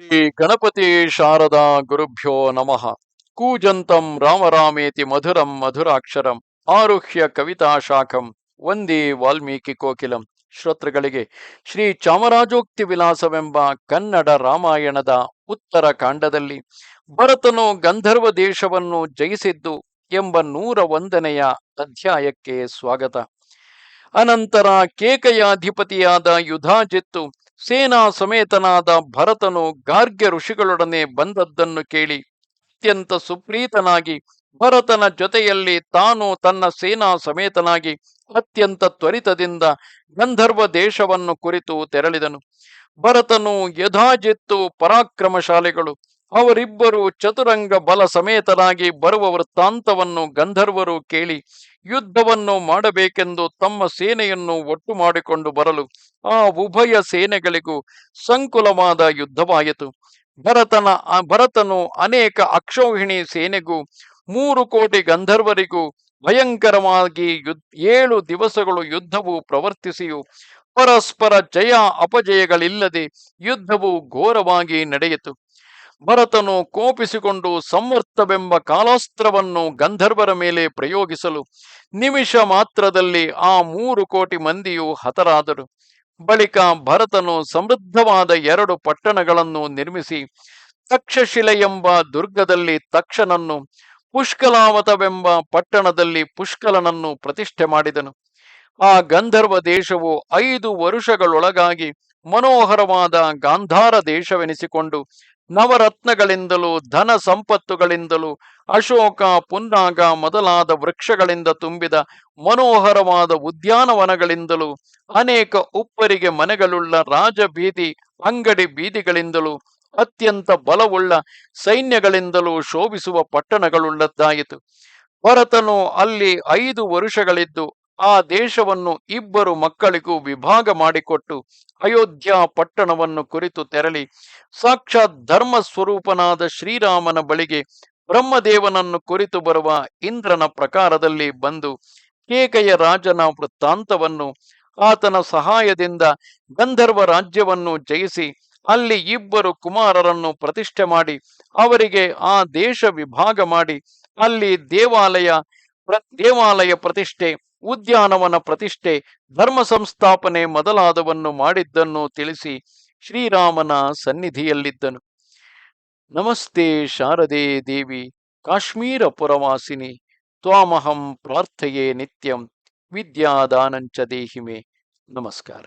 ಶ್ರೀ ಗಣಪತಿ ಶಾರದಾ ಗುರುಭ್ಯೋ ನಮಃ. ಕೂಜಂತಂ ರಾಮರಾಮೇತಿ ಮಧುರಂ ಮಧುರಾಕ್ಷರಂ ಆರುಹ್ಯ ಕವಿತಾ ಶಾಖಂ ವಂದೇ ವಾಲ್ಮೀಕಿ ಕೋಕಿಲಂ. ಶ್ರೋತೃಗಳಿಗೆ ಶ್ರೀ ಚಾಮರಾಜೋಕ್ತಿ ವಿಲಾಸವೆಂಬ ಕನ್ನಡ ರಾಮಾಯಣದ ಉತ್ತರ ಕಾಂಡದಲ್ಲಿ ಭರತನು ಗಂಧರ್ವ ದೇಶವನ್ನು ಜಯಿಸಿದ್ದು ಎಂಬ ನೂರ ಒಂದನೆಯ ಅಧ್ಯಾಯಕ್ಕೆ ಸ್ವಾಗತ. ಅನಂತರ ಕೇಕಯಾಧಿಪತಿಯಾದ ಯುಧಾಜಿತ್ತು ಸೇನಾ ಸಮೇತನಾದ ಭರತನು ಗಾರ್ಗ್ಯ ಋಷಿಗಳೊಡನೆ ಬಂದದ್ದನ್ನು ಕೇಳಿ ಅತ್ಯಂತ ಸುಪ್ರೀತನಾಗಿ ಭರತನ ಜೊತೆಯಲ್ಲಿ ತಾನು ತನ್ನ ಸೇನಾ ಸಮೇತನಾಗಿ ಅತ್ಯಂತ ತ್ವರಿತದಿಂದ ಗಂಧರ್ವ ದೇಶವನ್ನು ಕುರಿತು ತೆರಳಿದನು. ಭರತನು ಯಥಾಜಿತ್ತು ಪರಾಕ್ರಮಶಾಲಿಗಳು. ಅವರಿಬ್ಬರು ಚತುರಂಗ ಬಲ ಸಮೇತರಾಗಿ ಬರುವ ವೃತ್ತಾಂತವನ್ನು ಗಂಧರ್ವರು ಕೇಳಿ ಯುದ್ಧವನ್ನು ಮಾಡಬೇಕೆಂದು ತಮ್ಮ ಸೇನೆಯನ್ನು ಒಟ್ಟು ಮಾಡಿಕೊಂಡು ಬರಲು ಆ ಉಭಯ ಸೇನೆಗಳಿಗೂ ಸಂಕುಲವಾದ ಯುದ್ಧವಾಯಿತು. ಭರತನ, ಭರತನು ಅನೇಕ ಅಕ್ಷೌಹಿಣಿ ಸೇನೆಗೂ ಮೂರು ಕೋಟಿ ಗಂಧರ್ವರಿಗೂ ಭಯಂಕರವಾಗಿ ಯುದ್ಧ ಏಳು ದಿವಸಗಳು ಯುದ್ಧವು ಪ್ರವರ್ತಿಸಿಯು. ಪರಸ್ಪರ ಜಯ ಅಪಜಯಗಳಿಲ್ಲದೆ ಯುದ್ಧವು ಘೋರವಾಗಿ ನಡೆಯಿತು. ಭರತನು ಕೋಪಿಸಿಕೊಂಡು ಸಮರ್ಥವೆಂಬ ಕಾಲಾಸ್ತ್ರವನ್ನು ಗಂಧರ್ವರ ಮೇಲೆ ಪ್ರಯೋಗಿಸಲು ನಿಮಿಷ ಮಾತ್ರದಲ್ಲಿ ಆ ಮೂರು ಕೋಟಿ ಮಂದಿಯು ಹತರಾದರು. ಬಳಿಕ ಭರತನು ಸಮೃದ್ಧವಾದ ಎರಡು ಪಟ್ಟಣಗಳನ್ನು ನಿರ್ಮಿಸಿ ತಕ್ಷಶಿಲೆ ಎಂಬ ದುರ್ಗದಲ್ಲಿ ತಕ್ಷನನ್ನು, ಪುಷ್ಕಲಾವತವೆಂಬ ಪಟ್ಟಣದಲ್ಲಿ ಪುಷ್ಕಲನನ್ನು ಪ್ರತಿಷ್ಠೆ ಮಾಡಿದನು. ಆ ಗಂಧರ್ವ ದೇಶವು ಐದು ವರುಷಗಳೊಳಗಾಗಿ ಮನೋಹರವಾದ ಗಾಂಧಾರ ದೇಶವೆನಿಸಿಕೊಂಡು ನವರತ್ನಗಳಿಂದಲೂ, ಧನ ಸಂಪತ್ತುಗಳಿಂದಲೂ, ಅಶೋಕ, ಪುನ್ನಾಗ ಮೊದಲಾದ ವೃಕ್ಷಗಳಿಂದ ತುಂಬಿದ ಮನೋಹರವಾದ ಉದ್ಯಾನವನಗಳಿಂದಲೂ, ಅನೇಕ ಉಪ್ಪರಿಗೆ ಮನೆಗಳುಳ್ಳ ರಾಜಬೀದಿ, ಅಂಗಡಿ ಬೀದಿಗಳಿಂದಲೂ, ಅತ್ಯಂತ ಬಲವುಳ್ಳ ಸೈನ್ಯಗಳಿಂದಲೂ ಶೋಭಿಸುವ ಪಟ್ಟಣಗಳುಳ್ಳದ್ದಾಯಿತು. ಭರತನು ಅಲ್ಲಿ ಐದು ವರುಷಗಳಿದ್ದು ಆ ದೇಶವನ್ನು ಇಬ್ಬರು ಮಕ್ಕಳಿಗೂ ವಿಭಾಗ ಮಾಡಿಕೊಟ್ಟು ಅಯೋಧ್ಯ ಪಟ್ಟಣವನ್ನು ಕುರಿತು ತೆರಳಿ ಸಾಕ್ಷಾತ್ ಧರ್ಮ ಸ್ವರೂಪನಾದ ಶ್ರೀರಾಮನ ಬಳಿಗೆ ಬ್ರಹ್ಮದೇವನನ್ನು ಕುರಿತು ಬರುವ ಇಂದ್ರನ ಪ್ರಕಾರದಲ್ಲಿ ಬಂದು ಕೇಕಯ ರಾಜನ ವೃತ್ತಾಂತವನ್ನು ಆತನ ಸಹಾಯದಿಂದ ಗಂಧರ್ವ ರಾಜ್ಯವನ್ನು ಜಯಿಸಿ ಅಲ್ಲಿ ಇಬ್ಬರು ಕುಮಾರರನ್ನು ಪ್ರತಿಷ್ಠೆ ಮಾಡಿ ಅವರಿಗೆ ಆ ದೇಶ ವಿಭಾಗ ಮಾಡಿ ಅಲ್ಲಿ ದೇವಾಲಯ ದೇವಾಲಯ ಪ್ರತಿಷ್ಠೆ ಉದ್ಯಾನವನ ಪ್ರತಿಷ್ಠೆ, ಧರ್ಮ ಸಂಸ್ಥಾಪನೆ ಮೊದಲಾದವನ್ನು ಮಾಡಿದ್ದನ್ನು ತಿಳಿಸಿ ಶ್ರೀರಾಮನ ಸನ್ನಿಧಿಯಲ್ಲಿದ್ದನು. ನಮಸ್ತೆ ಶಾರದೆ ದೇವಿ ಕಾಶ್ಮೀರ ಪುರವಾಸಿನಿ ತ್ವಾಮಹಂ ಪ್ರಾರ್ಥೆಯೇ ನಿತ್ಯಂ, ವಿದ್ಯಾದಾನಂಚ ದೇಹಿಮೆ. ನಮಸ್ಕಾರ.